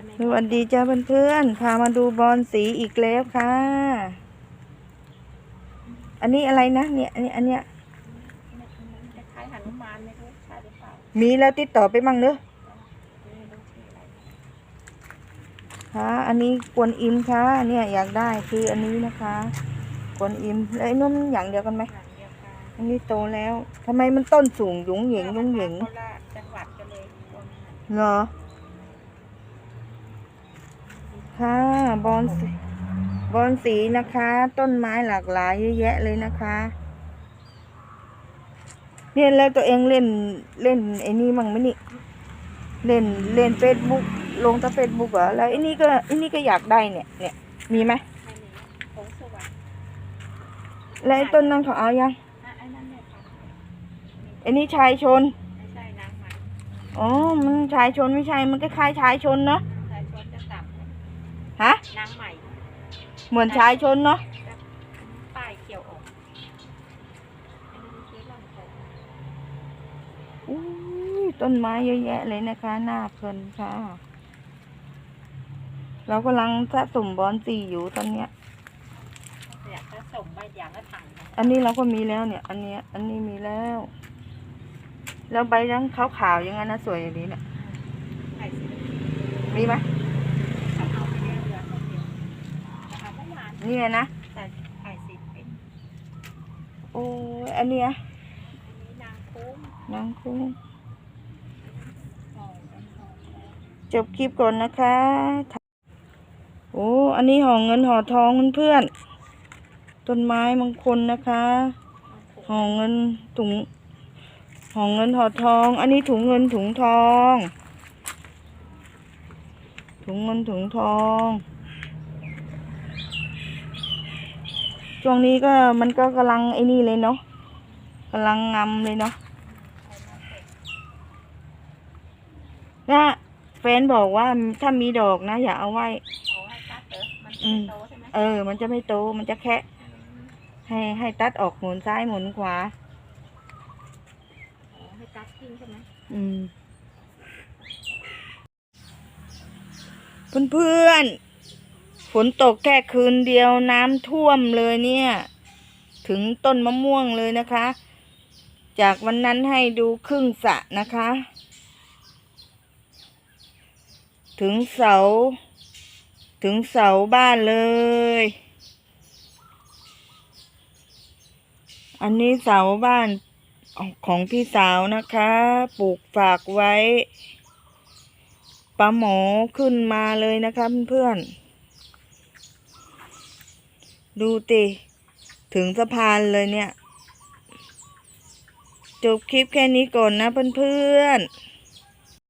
ช่ไหมสวัสดีจ้าเพื่อนๆ พามาดูบอลสีอีกแล้วค่ะ อันนี้อะไรนะเนี่ยอันนี้อันเนี้ยมันจะคล้ายหนุมานไม่รู้ใช่หรือเปล่ามีแล้วติดต่อไปมั่งเนอะไม่รู้ชื่ออะไรค่ะ อันนี้กวนอิมค่ะ เนี่ยอยากได้คืออันนี้นะคะ กวนอิมแล้วไอ้นุ่มอย่างเดียวกันไหมอย่างเดียวกันอันนี้โตแล้วทำไมมันต้นสูงหยุงเหยิงหยุงเหยิงโคราชจังหวัดก็เลยตรงนั้นเหรอ ค่ะ บอลสีบอลสีนะคะ ต้นไม้หลากหลายเยอะแยะเลยนะคะเนี่ยแล้วตัวเองเล่นเล่นไอ้นี่มั่งไหมนี่ เล่นเล่นเฟซบุ๊กลงแต่เฟซบุ๊กเหรอแล้วไอ้นี่ก็ไอ้นี่ก็อยากได้เนี่ย เนี่ยมีไหมไม่มีผงสวัสดิ์แล้วไอ้ต้นนั้นเขาเอายังอะไอ้นั่นเนี่ยค่ะไอ้นี่ชายชนไม่ใช่นางใหม่อ๋อ มันชายชนไม่ใช่ มันก็คล้ายชายชนเนาะ ชายชนจะต่ำนะ ฮะ นางใหม่เหมือนชายชนเนาะจะป้ายเขียวออกอันนี้คือลำโพงอุ้ยต้นไม้เยอะแยะเลยนะคะหน้าเพลินค่ะ เรากำลังสะสมบอลสีอยู่ตอนเนี้ย อยากจะส่งใบอย่างละถังนะอันนี้เราก็มีแล้วเนี่ย อันเนี้ย อันนี้มีแล้ว แล้วใบนั้นขาวๆอย่างนั้นนะสวยอย่างนี้เนี่ยไข่สีมีไหม นเนี่ยนะแต่ไข่สีเป็นโอ้ยอันเนี้ยอันนี้นางคุ้มนางคุ้มจบคลิปก่อนนะคะ โอ้ อันนี้ห่อเงินห่อทองเพื่อนๆ ต้นไม้มงคลนะคะ ห่อเงินถุง ห่อเงินห่อทอง อันนี้ถุงเงินถุงทอง ถุงเงินถุงทอง ช่วงนี้ก็มันก็กำลังไอ้นี่เลยเนาะกำลังงำเลยเนาะนะแฟนบอกว่าถ้ามีดอกนะ อย่าเอาไว้เอาให้ตัดเหรอมันอืจะมโตใช่ไหมเออ มันจะไม่โต มันจะแค่ให้ให้ตัดออกหมุนซ้ายหมุนขวาอ๋อให้ตัดทิ้งใช่ไหมอืม เพื่อนๆ ฝนตกแค่คืนเดียวน้ำท่วมเลยเนี่ย ถึงต้นมะม่วงเลยนะคะ จากวันนั้นให้ดูครึ่งสะนะคะ ถึงเสา ถึงเสาบ้านเลย อันนี้เสาบ้านของพี่สาวนะคะ ปลูกฝากไว้ปลาหมอขึ้นมาเลยนะคะเพื่อนๆ ดูติถึงสะพานเลยเนี่ย จบคลิปแค่นี้ก่อนนะเพื่อนๆ